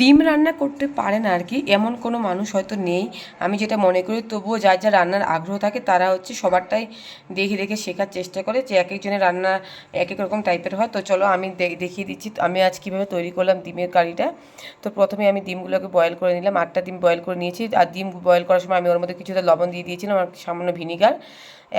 ডিম রান্না করতে পারে না আর কি এমন কোনো মানুষ হয়তো নেই। আমি যেটা মনে করি, তবুও যার যা রান্নার আগ্রহ থাকে, তারা হচ্ছে সবারটাই দেখে দেখে শেখার চেষ্টা করে যে এক একজনের রান্না এক এক রকম টাইপের হয়। তো চলো আমি দেখিয়ে দিচ্ছি আমি আজ কীভাবে তৈরি করলাম ডিমের কারিটা। তো প্রথমে আমি ডিমগুলোকে বয়েল করে নিলাম। আটটা ডিম বয়েল করে নিয়েছি। আর ডিম বয়েল করার সময় আমি ওর মধ্যে কিছুটা লবণ দিয়ে দিয়েছিলাম, আর সামান্য ভিনিগার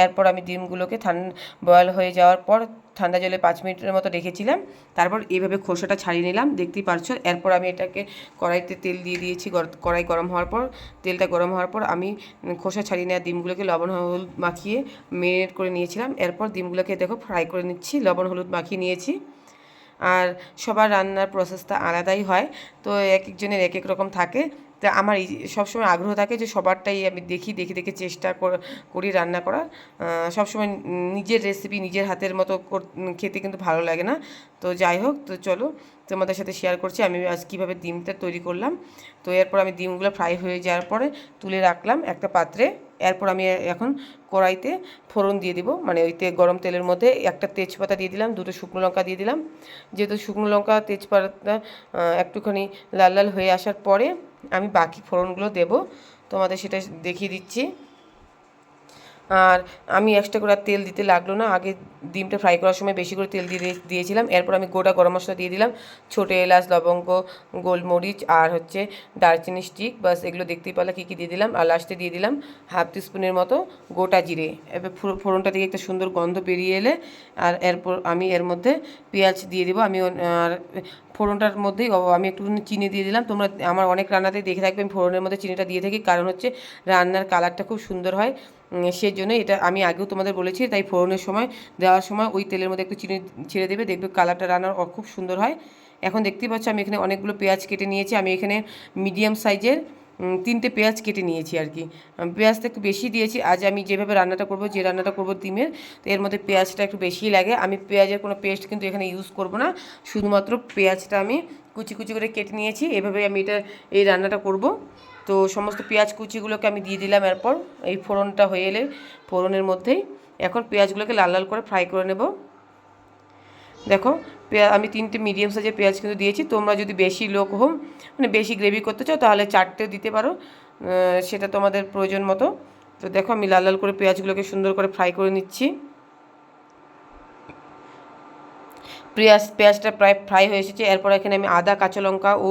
এরপর আমি ডিমগুলোকে ঠান্ডা বয়েল হয়ে যাওয়ার পর ঠান্ডা জলে পাঁচ মিনিটের মতো রেখেছিলাম। তারপর এইভাবে খোসাটা ছাড়িয়ে নিলাম। দেখতেই পারছ, এরপর আমি এটাকে কড়াইতে তেল দিয়ে দিয়েছি। কড়াই গরম হওয়ার পর, তেলটা গরম হওয়ার পর আমি খোসা ছাড়িয়ে নেওয়া ডিমগুলোকে লবণ, হলুদ মাখিয়ে মেরিনেট করে নিয়েছিলাম। এরপর ডিমগুলোকে দেখো ফ্রাই করে নিচ্ছি, লবণ, হলুদ মাখিয়ে নিয়েছি। আর সবার রান্নার প্রসেসটা আলাদাই হয়। তো এক একজনের এক এক রকম থাকে। তা আমার এই সবসময় আগ্রহ থাকে যে সবারটাই আমি দেখি, দেখে দেখে চেষ্টা কর- রান্না করার। সবসময় নিজের রেসিপি নিজের হাতের মতো খেতে কিন্তু ভালো লাগে না। তো যাই হোক, তো চলো তোমাদের সাথে শেয়ার করছি। আমি আজ কীভাবে ডিমটা তৈরি করলাম। তো এরপর আমি ডিমগুলো ফ্রাই হয়ে যাওয়ার পরে তুলে রাখলাম একটা পাত্রে। এরপর আমি এখন কড়াইতে ফোড়ন দিয়ে দিব। মানে ওই তে গরম তেলের মধ্যে একটা তেজপাতা দিয়ে দিলাম, দুটো শুকনো লঙ্কা দিয়ে দিলাম। যেহেতু শুকনো লঙ্কা, তেজপাতা একটুখানি লাল লাল হয়ে আসার পরে আমি বাকি ফোড়নগুলো দেবো। তোমাদের সেটা দেখিয়ে দিচ্ছি। আর আমি এক্সট্রা করে আর তেল দিতে লাগল না। আগে ডিমটা ফ্রাই করার সময় বেশি করে তেল দিয়ে দিয়ে- দিয়েছিলাম। এরপর আমি গোটা গরম মশলা দিয়ে দিলাম। ছোটো এলাচ, লবঙ্গ, গোলমরিচ আর হচ্ছে দারচিনি স্টিক বাস এগুলো দেখতেই পারলে কী কী দিয়ে দিলাম। আর লাস্টে দিয়ে দিলাম হাফ টিস্পুনের মতো গোটা জিরে। এবার ফোড়- ফোড়নটা থেকে একটা সুন্দর গন্ধ বেরিয়ে এলে আর এরপর আমি এর মধ্যে পেঁয়াজ দিয়ে দেবো। আমি আর ফোড়নটার মধ্যেই আমি একটু চিনি দিয়ে দিলাম। তোমরা আমার অনেক রান্নাতেই দেখে থাকবে, আমি ফোড়নের মধ্যে চিনিটা দিয়ে থাকি। কারণ হচ্ছে রান্নার কালারটা খুব সুন্দর হয়। সেজন্য এটা আমি আগেও তোমাদের বলেছি, তাই ফোড়নের সময়, দেওয়ার সময় ওই তেলের মধ্যে একটু চিনি ছেড়ে দেবে, দেখবে কালারটা রান্নার খুব সুন্দর হয়। এখন দেখতেই পাচ্ছ আমি এখানে অনেকগুলো পেঁয়াজ কেটে নিয়েছি, আমি এখানে মিডিয়াম সাইজের তিনটে পেঁয়াজ কেটে নিয়েছি আর কি। পেঁয়াজটা একটু বেশি দিয়েছি, আজ আমি যেভাবে রান্নাটা করব, যে রান্নাটা করব ডিমের, তো এর মধ্যে পেঁয়াজটা একটু বেশিই লাগে। আমি পেঁয়াজের কোনো পেস্ট কিন্তু এখানে ইউজ করব না, শুধুমাত্র পেঁয়াজটা আমি কুচি কুচি করে কেটে নিয়েছি, এভাবে আমি এটা, এই রান্নাটা করব। তো সমস্ত পেঁয়াজ কুচিগুলোকে আমি দিয়ে দিলাম এরপর। এই ফোড়নটা হয়ে এলে ফোড়নের মধ্যেই এখন পেঁয়াজগুলোকে লাল লাল করে ফ্রাই করে নেব। দেখো, পেঁয়া আমি তিনটে মিডিয়াম সাইজের পেঁয়াজ কিন্তু দিয়েছি। তোমরা যদি বেশি লোক হোম মানে বেশি গ্রেভি করতে চাও, তাহলে চারটেও দিতে পারো। সেটা তোমাদের প্রয়োজন মতো। তো দেখো, আমি লাল লাল করে পেঁয়াজগুলোকে সুন্দর করে ফ্রাই করে নিচ্ছি। পেঁয়াজ, পেঁয়াজটা প্রায় ফ্রাই হয়ে এসেছে। এরপর এখানে আমি আদা, কাঁচা লঙ্কা ও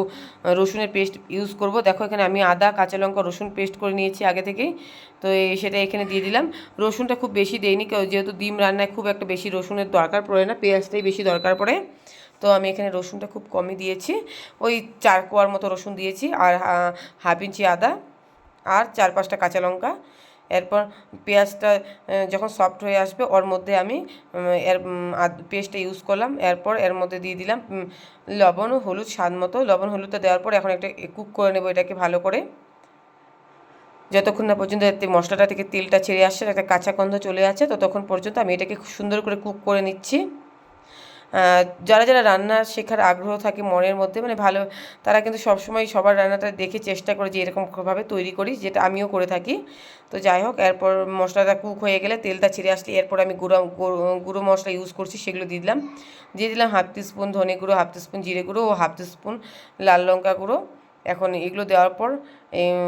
রসুনের পেস্ট ইউজ করব। দেখো, এখানে আমি আদা, কাঁচা লঙ্কা, রসুন পেস্ট করে নিয়েছি আগে থেকেই। তো সেটা এখানে দিয়ে দিলাম। রসুনটা খুব বেশি কারণ যেহেতু ডিম রান্নায় খুব একটা বেশি রসুনের দরকার পড়ে না, পেঁয়াজটাই বেশি দরকার পড়ে। তো আমি এখানে রসুনটা খুব কমই দিয়েছি। ওই চার কোয়ার মতো রসুন দিয়েছি, আর হাফ ইঞ্চি আদা, আর চার পাঁচটা কাঁচা লঙ্কা। এরপর পেঁয়াজটা যখন সফট হয়ে আসবে, ওর মধ্যে আমি এর পেস্টটা ইউজ করলাম। এরপর এর মধ্যে দিয়ে দিলাম লবণ ও হলুদ স্বাদ মতো। লবণ হলুদটা দেওয়ার পর এখন একটা কুক করে নেব এটাকে ভালো করে। যতক্ষণ না পর্যন্ত মশলাটা থেকে তেলটা ছেড়ে আসছে, একটা কাঁচা গন্ধ চলে যাচ্ছে ততক্ষণ পর্যন্ত আমি এটাকে সুন্দর করে কুক করে নিচ্ছি। যারা যারা রান্না শেখার আগ্রহ থাকে মনের মধ্যে মানে ভালো, তারা কিন্তু সবসময় সবার রান্নাটা দেখে চেষ্টা করে যে এরকমভাবে তৈরি করি, যেটা আমিও করে থাকি। তো যাই হোক, এরপর মশলাটা কুক হয়ে গেলে তেলটা ছেড়ে আসলে এরপর আমি গুঁড়ো, গুঁড়ো- মশলা ইউজ করছি, সেগুলো দিয়ে দিলাম। দিয়ে দিলাম হাফ স্পুন ধনে গুঁড়ো হাফ স্পুন জিরে গুঁড়ো ও হাফ স্পুন লাল লঙ্কা গুঁড়ো। এখন এগুলো দেওয়ার পর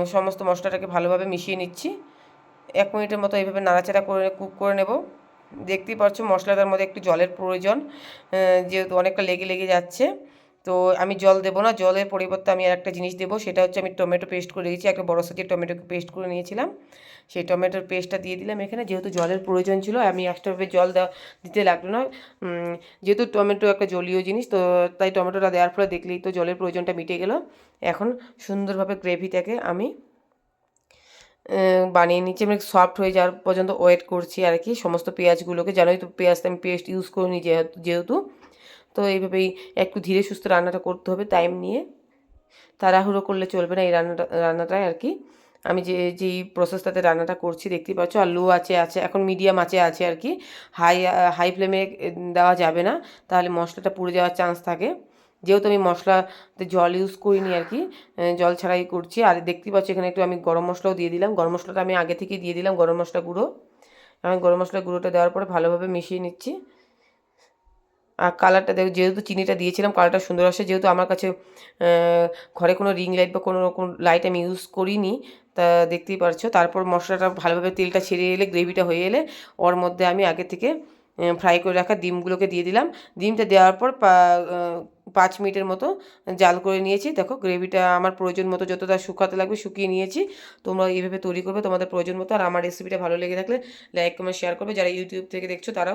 সমস্ত মশলাটাকে ভালোভাবে মিশিয়ে নিচ্ছি। এক মিনিটের মতো এইভাবে নাড়াচাড়া করে কুক করে নেব। দেখতেই পাচ্ছ মশলাটার মধ্যে একটু জলের প্রয়োজন যেহেতু অনেকটা লেগে লেগে যাচ্ছে। তো আমি জল দেবো না, জলের পরিবর্তে আমি আর একটা জিনিস দেবো, সেটা হচ্ছে আমি টমেটো পেস্ট করে রেখেছি, একটা বড় সাইজের টমেটো পেস্ট করে নিয়েছিলাম। সেই টমেটোর পেস্টটা দিয়ে দিলাম এখানে, যেহেতু জলের প্রয়োজন ছিল, আমি এক্সট্রাভাবে জল দেওয়া দিতে লাগল না। যেহেতু টমেটো একটা জলীয় জিনিস, তো তাই টমেটোটা দেওয়ার ফলে দেখলেই তো জলের প্রয়োজনটা মিটে গেল। এখন সুন্দরভাবে গ্রেভিটাকে আমি বানিয়ে নিচ্ছি। আমি সফট হয়ে যাওয়ার পর্যন্ত ওয়েট করছি আর কি। সমস্ত পেঁয়াজগুলোকে জানোই তো পেঁয়াজটা আমি পেস্ট ইউজ করিনি যেহেতু যেহেতু। তো এইভাবেই একটু ধীরে সুস্থ রান্নাটা করতে হবে টাইম নিয়ে। তাড়াহুড়ো করলে চলবে না এই রান্নাটা, রান্নাটায় আর কি। আমি যে, যেই প্রসেসটাতে রান্নাটা করছি দেখতেই পাচ্ছ, আর লো আছে আছে, এখন মিডিয়াম আছে আছে আর কি। হাই হাই ফ্লেমে দেওয়া যাবে না। তাহলে মশলাটা পুড়ে যাওয়ার চান্স থাকে। যেহেতু আমি মশলাতে জল ইউজ করিনি আর কি জল ছাড়াই করছি। আর দেখতেই পাচ্ছি, এখানে একটু আমি গরম মশলাও দিয়ে দিলাম। গরম মশলাটা আমি আগে থেকেই দিয়ে দিলাম, গরম মশলা গুঁড়ো। আমি গরম মশলা গুঁড়োটা দেওয়ার পরে ভালোভাবে মিশিয়ে নিচ্ছি। আর কালারটা দেখো, যেহেতু চিনিটা দিয়েছিলাম কালারটা সুন্দর আসে যেহেতু আমার কাছে ঘরে কোনো রিং লাইট বা কোনো রকম লাইট আমি ইউজ করিনি, তা দেখতেই পারছ। তারপর মশলাটা ভালোভাবে তেলটা ছেড়ে এলে গ্রেভিটা হয়ে এলে, ওর মধ্যে আমি আগে থেকে ফ্রাই করে রাখা ডিমগুলোকে দিয়ে দিলাম। ডিমটা দেওয়ার পর পাঁচ মিনিটের মতো জাল করে নিয়েছি। দেখো গ্রেভিটা আমার প্রয়োজন মতো যতটা শুকাতে লাগবে শুকিয়ে নিয়েছি। তোমরা এইভাবে তৈরি করবে তোমাদের প্রয়োজন মতো। আর আমার রেসিপিটা ভালো লেগে থাকলে লাইক কমেন্ট শেয়ার করবে। যারা ইউটিউব থেকে দেখছ তারাও